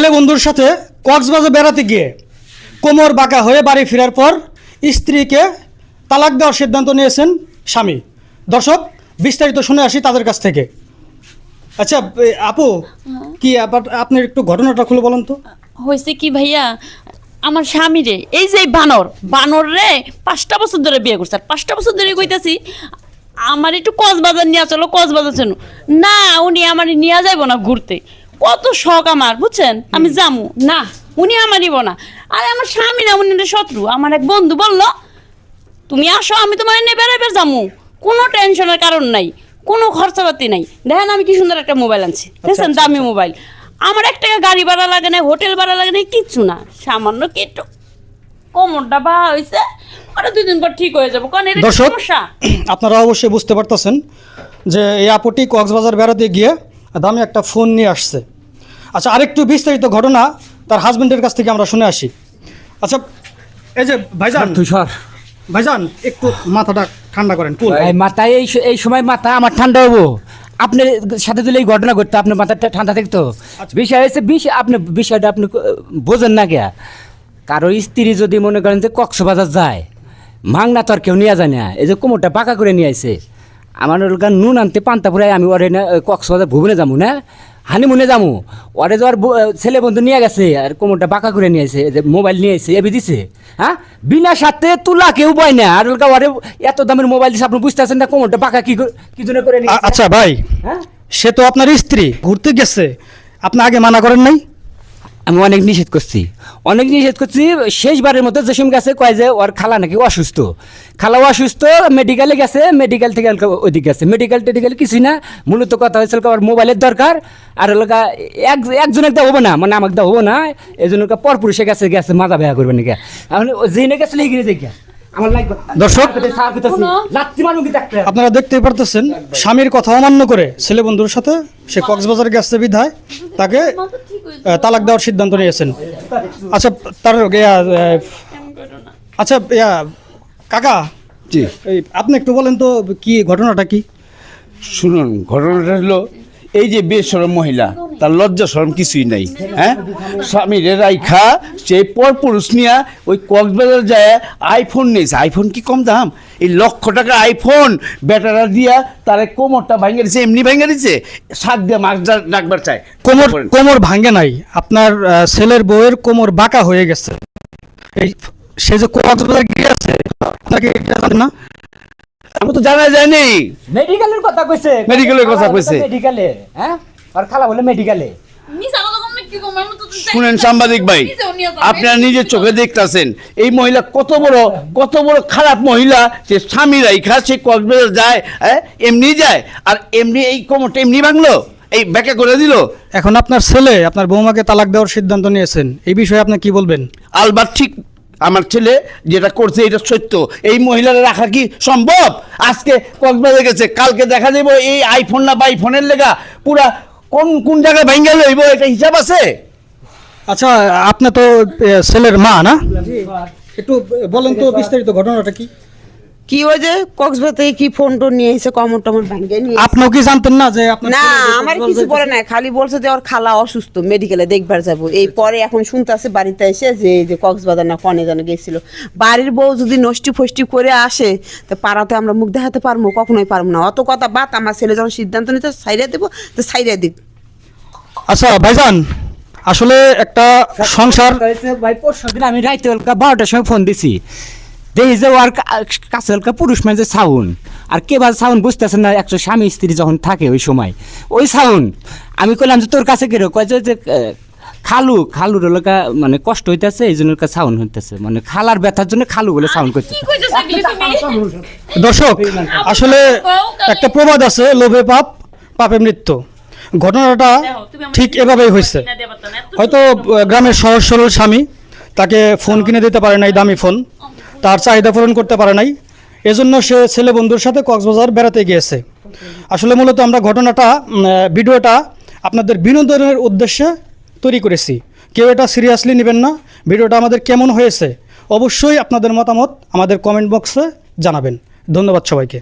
ছেলে বন্ধুর সাথে কক্সবাজার বেড়াতে গিয়ে কোমর বাঁকা হয়ে বাড়ি ফেরার পর স্ত্রীকে তালাক দেওয়ার সিদ্ধান্ত নিয়েছেন স্বামী। দর্শক বিস্তারিত শুনে আসি তাদের কাছ থেকে। আচ্ছা আপু কি আবার আপনি একটু ঘটনাটা খুলে বলেন তো। হয়েছে কি ভাইয়া আমার স্বামী রে এই যে বানর বানর রে পাঁচটা বছর ধরে বিয়ে করছে। আর পাঁচটা বছর ধরে কইতাছি আমার একটু কক্সবাজার নিয়ে চলো কক্সবাজার চলো। না উনি আমার নিয়ে যাইব না ঘুরতে। কত শখ আমার বুঝছেন? আমি জামু না উনি আমার নিব না। আর আমার স্বামী না উনি শত্রু। আমার এক বন্ধু বলল তুমি আসো আমি তোমার নিয়ে বেড়াবে জামু কোনো টেনশনের কারণ নাই কোনো খরচাপাতি নাই। দেখেন আমি কি সুন্দর একটা মোবাইল আনছি। দেখছেন দামি মোবাইল। আমার এক টাকা গাড়ি ভাড়া লাগে না হোটেল ভাড়া লাগে না কিচ্ছু না। সামান্য কি একটু কোমরটা বা হয়েছে ওটা দুই দিন পর ঠিক হয়ে যাব। কারণ এটা সমস্যা। আপনারা অবশ্যই বুঝতে পারতেছেন যে এই আপুটি কক্সবাজার বেড়াতে গিয়ে দামি একটা ফোন নিয়ে আসছে। আচ্ছা আরেকটু বিস্তারিত ঘটনা তার হাজবেন্ডের কাছ থেকে আমরা শুনে আসি। আচ্ছা এই যে ভাইজান তুষার ভাইজান একটু মাথাটা ঠান্ডা করেন কুল মাথায় এই এই সময় মাথা আমার ঠান্ডা হব। আপনার সাথে দিলে এই ঘটনা ঘটতো আপনার মাথাটা ঠান্ডা থাকতো। বিষয় হচ্ছে বিষ আপনি বিষয়টা আপনি বোঝেন না গিয়া। কারও স্ত্রী যদি মনে করেন যে কক্সবাজার যায় মাংনা তো আর কেউ নিয়ে যায় না। এই যে কোমরটা পাকা করে নিয়ে আইছে। আমার ওর নুন আনতে পান্তা পুরাই আমি ওরে না কক্সবাজার ভুবনে যাব না? হানিমুনে যাব ওরে তো আর ব- ছেলে বন্ধু নিয়ে গেছে আর কোমরটা বাঁকা করে নিয়ে আসে যে মোবাইল নিয়ে এসে এবি দিছে হ্যাঁ? বিনা সাথে তুলা কেউ পায় না। আর ওলকা ওরে এত দামের মোবাইল দিছে আপনি বুঝতে পারছেন না কোমরটা বাঁকা কি করে- কি জন্য করে আচ্ছা ভাই হ্যাঁ? সে তো আপনার স্ত্রী ঘুরতে গেছে। আপনি আগে মানা করেন নাই? আমি অনেক নিষেধ করছি। অনেক নিষেধ করছি, শেষবারের মতো জসিম গেছে, কয় যে ওর খালা নাকি অসুস্থ। খালা অসুস্থ মেডিকেলে গেছে মেডিকেল থেকে ওদিকে গেছে। মেডিকেল টেডিকেল কিছুই না, মূলত কথা হয়েছিল ওর মোবাইলের দরকার, আর ওলকা এক একজন একটা হব না মানে আমাকে হব না এই জন্য পরপুরুষে গেছে গেছে, মাজা বেয়া করবে নাকি। এখন যে গেছিল এগিয়ে দেখে। আমার লাগবে দর্শক, দেখতে? আপনারা দেখতেই পারতেছেন স্বামীর কথা অমান্য করে ছেলে বন্ধুর সাথে সে কক্সবাজার গেছে বিধায় তাকে তালাক দেওয়ার সিদ্ধান্ত নিয়েছেন। আচ্ছা তার আচ্ছা ইয়া কাকা জি। এই আপনি একটু বলেন তো কি ঘটনাটা কি? শুনুন ঘটনাটা হলো এই যে বেসরম মহিলা তার লজ্জা সরম কিছুই নাই হ্যাঁ? স্বামী স্বামীর রাইখা সে পর পুরুষ নিয়া ওই কক্সবাজার যায় আইফোন নিয়েছে। আইফোন কি কম দাম? এই লক্ষ টাকা আইফোন ব্যাটারা দিয়া তার কোমরটা ভাঙে দিছে এমনি ভাঙে দিছে। শাক দিয়ে মাছ ডাকবার চায়। কোমর কোমর ভাঙে নাই। আপনার ছেলের বউয়ের কোমর বাঁকা হয়ে গেছে। এই সে যে কক্সবাজার গিয়েছে আপনাকে এটা না? আমি তো জানা যায়নি। মেডিকেলের কথা কইছে। মেডিকেলের কথা কইছে। মেডিকেলে হ্যাঁ? আর খালা বলে মেডিকেলে শুনেন সাংবাদিক ভাই আপনারা নিজের চোখে দেখতেছেন এই মহিলা কত বড় কত বড় খারাপ মহিলা সে স্বামী রাইখা সে কক্সবাজার যায় হ্যাঁ এমনি যায় আর এমনি এই কোমরটা এমনি ভাঙলো এই ব্যাকে করে দিল। এখন আপনার ছেলে আপনার বৌমাকে তালাক দেওয়ার সিদ্ধান্ত নিয়েছেন এই বিষয়ে আপনি কি বলবেন? আলবাত ঠিক আমার ছেলে যেটা করছে এটা সত্য। এই মহিলারা রাখা কি সম্ভব? আজকে কক্সবাজার গেছে কালকে দেখা যাব এই আইফোন না বা আইফোনের লেগা পুরা কোন কোন জায়গায় ভাঙ্গা লইব এটা হিসাব আছে? আচ্ছা আপনি তো ছেলের মা না? একটু বলেন তো বিস্তারিত ঘটনাটা কি? কি ওই যে কক্সবাজার থেকে কি ফোন টোন নিয়ে এসে কমর টমর ভাঙ্গে নিয়ে আপনিও কি জানতেন না যে আপনার না আমার কিছু বলে না খালি বলছে যে ওর খালা অসুস্থ মেডিকেলে দেখবার যাব। এই পরে এখন শুনতেছে বাড়িতে এসে যে এই যে কক্সবাজার না কনে যেন গেছিল। বাড়ির বউ যদি নষ্টি ফষ্টি করে আসে তো পাড়াতে আমরা মুখ দেখাতে পারব কখনোই পারব না। অত কথা বাদ আমার ছেলে যখন সিদ্ধান্ত নিতে সাইডে দেবো তো সাইডে দিক। আচ্ছা ভাইজান আসলে একটা সংসার ভাই পরশু দিন আমি রাইতে বারোটার সময় ফোন দিছি। দেখি যে ওর কাছে হলকা পুরুষ মানে সাউন আর কে বা সাউন বুঝতেছে না একটা স্বামী স্ত্রী যখন থাকে ওই সময় ওই সাউন আমি কইলাম যে তোর কাছে কেরো? কয় যে যে, খালু খালুর হলকা মানে কষ্ট হইতেছে এই জন্য সাউন্ড হইতেছে। মানে খালার ব্যথার জন্য খালু বলে সাউন্ড করতেছে কি কইতেছ এগুলি তুমি? দর্শক আসলে একটা প্রবাদ আছে লোভে পাপ পাপে মৃত্যু। ঘটনাটা ঠিক এভাবেই হয়েছে হয়তো গ্রামের সহজ সরল স্বামী তাকে ফোন কিনে দিতে পারে নাই দামি ফোন। তার চাহিদা পূরণ করতে পারে নাই। এজন্য সে ছেলে বন্ধুর সাথে কক্সবাজার বেড়াতে গিয়েছে। আসলে মূলত আমরা ঘটনাটা ভিডিওটা আপনাদের বিনোদনের উদ্দেশ্যে তৈরি করেছি। কেউ এটা সিরিয়াসলি নেবেন না। ভিডিওটা আমাদের কেমন হয়েছে অবশ্যই আপনাদের মতামত আমাদের কমেন্ট বক্সে জানাবেন। ধন্যবাদ সবাইকে।